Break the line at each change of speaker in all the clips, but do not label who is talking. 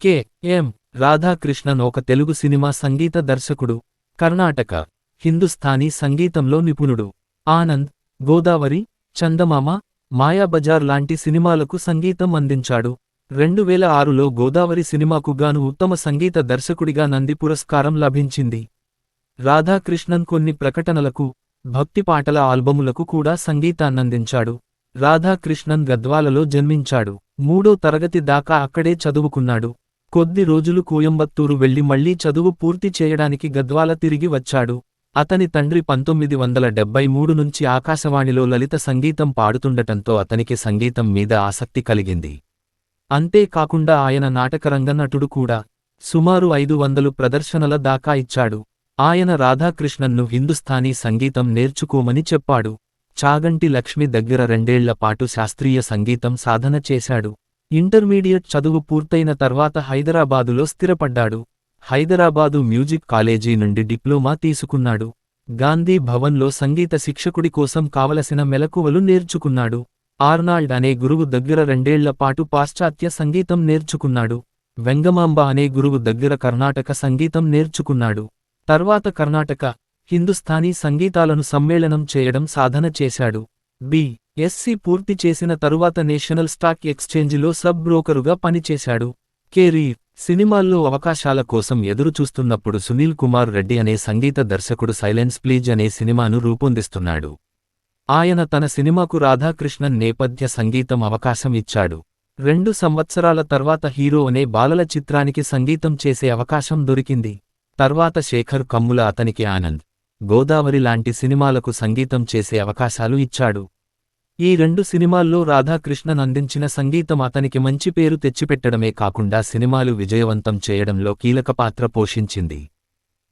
K. ఎం. రాధాకృష్ణన్ ఒక Telugu cinema సంగీత దర్శకుడు కర్ణాటక హిందుస్థానీ సంగీతంలో నిపుణుడు. ఆనంద్ గోదావరి చందమామ మాయాబజార్ లాంటి సినిమాలకు సంగీతం అందించాడు. రెండు వేల ఆరులో గోదావరి సినిమాకు గాను ఉత్తమ సంగీత దర్శకుడిగా నంది పురస్కారం లభించింది. రాధాకృష్ణన్ కొన్ని ప్రకటనలకు భక్తి పాటల ఆల్బములకు కూడా సంగీతాన్నందించాడు. రాధాకృష్ణన్ గద్వాలలో జన్మించాడు. మూడో తరగతి దాకా అక్కడే చదువుకున్నాడు. కొద్ది రోజులు కోయంబత్తూరు వెళ్ళి మళ్ళీ చదువు పూర్తి చేయడానికి గద్వాల తిరిగి వచ్చాడు. అతని తండ్రి పంతొమ్మిది వందల డెబ్బై మూడు నుంచి ఆకాశవాణిలో లలిత సంగీతం పాడుతుండటంతో అతనికి సంగీతం మీద ఆసక్తి కలిగింది. అంతేకాకుండా ఆయన నాటకరంగ నటుడు కూడా. సుమారు ఐదు వందలు ప్రదర్శనల దాకా ఇచ్చాడు. ఆయన రాధాకృష్ణన్ను హిందుస్థానీ సంగీతం నేర్చుకోమని చెప్పాడు. చాగంటి లక్ష్మి దగ్గర రెండేళ్ళ పాటు శాస్త్రీయ సంగీతం సాధన చేశాడు. ఇంటర్మీడియట్ చదువు పూర్తయిన తర్వాత హైదరాబాదులో స్థిరపడ్డాడు. హైదరాబాదు మ్యూజిక్ కాలేజీ నుండి డిప్లొమా తీసుకున్నాడు. గాంధీ భవన్లో సంగీత శిక్షకుడి కోసం కావలసిన మెలకువలు నేర్చుకున్నాడు. ఆర్నాల్డ్ అనే గురువు దగ్గర రెండేళ్ళ పాటు పాశ్చాత్య సంగీతం నేర్చుకున్నాడు. వెంగమాంబ అనే గురువు దగ్గర కర్ణాటక సంగీతం నేర్చుకున్నాడు. తర్వాత కర్ణాటక హిందుస్థానీ సంగీతాలను సమ్మేళనం చేయడం సాధన చేశాడు. బి. ఎస్సి పూర్తి చేసిన తరువాత నేషనల్ స్టాక్ ఎక్స్చేంజిలో సబ్ బ్రోకరుగా పనిచేశాడు. కెరీర్ సినిమాల్లో అవకాశాల కోసం ఎదురుచూస్తున్నప్పుడు సునీల్ కుమార్ రెడ్డి అనే సంగీత దర్శకుడు సైలెన్స్ ప్లీజ్ అనే సినిమాను రూపొందిస్తున్నాడు. ఆయన తన సినిమాకు రాధాకృష్ణన్ నేపథ్య సంగీతం అవకాశం ఇచ్చాడు. రెండు సంవత్సరాల తర్వాత హీరో అనే బాలల చిత్రానికి సంగీతం చేసే అవకాశం దొరికింది. తర్వాత శేఖర్ కమ్ముల అతనికి ఆనంద్. గోదావరి లాంటి సినిమాలకు సంగీతం చేసే అవకాశాలు ఇచ్చాడు. ఈ రెండు సినిమాల్లో రాధాకృష్ణన్ అందించిన సంగీతం అతనికి మంచి పేరు తెచ్చిపెట్టడమే కాకుండా సినిమాలు విజయవంతం చేయడంలో కీలక పాత్ర పోషించింది.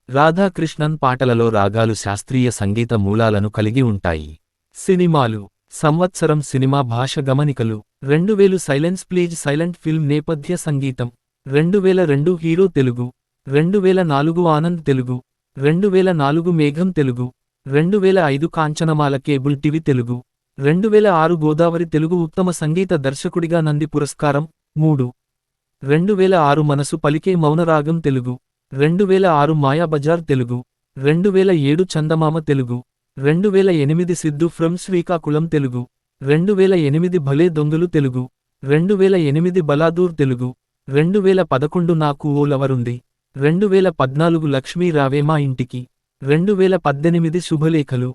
రాధాకృష్ణన్ పాటలలో రాగాలు శాస్త్రీయ సంగీత మూలాలను కలిగి ఉంటాయి. సినిమాలు సంవత్సరం సినిమా భాష గమనికలు రెండు వేలు సైలెన్స్ ప్లీజ్ సైలెంట్ ఫిల్మ్ నేపథ్య సంగీతం రెండు వేల రెండు హీరో తెలుగు రెండు వేల నాలుగు ఆనంద్ తెలుగు రెండు వేల నాలుగు మేఘం తెలుగు రెండు వేల ఐదు కాంచనమాల కేబుల్ టీవీ తెలుగు రెండు వేల ఆరు గోదావరి తెలుగు ఉత్తమ సంగీత దర్శకుడిగా నంది పురస్కారం మూడు రెండు వేల ఆరు మనసు పలికే మౌనరాగం తెలుగు రెండు వేల ఆరు మాయాబజార్ తెలుగు రెండు వేల ఏడు చందమామ తెలుగు రెండు వేల ఎనిమిది సిద్ధు ఫ్రమ్ శ్రీకాకుళం తెలుగు రెండు వేల ఎనిమిది భలే దొంగలు తెలుగు రెండు వేల ఎనిమిది బలాదూర్ తెలుగు రెండు వేల పదకొండు నాకు ఓ లవరుంది. రెండు వేల పద్నాలుగు లక్ష్మీ రావేమా ఇంటికి. రెండు వేల పద్దెనిమిది శుభలేఖలు.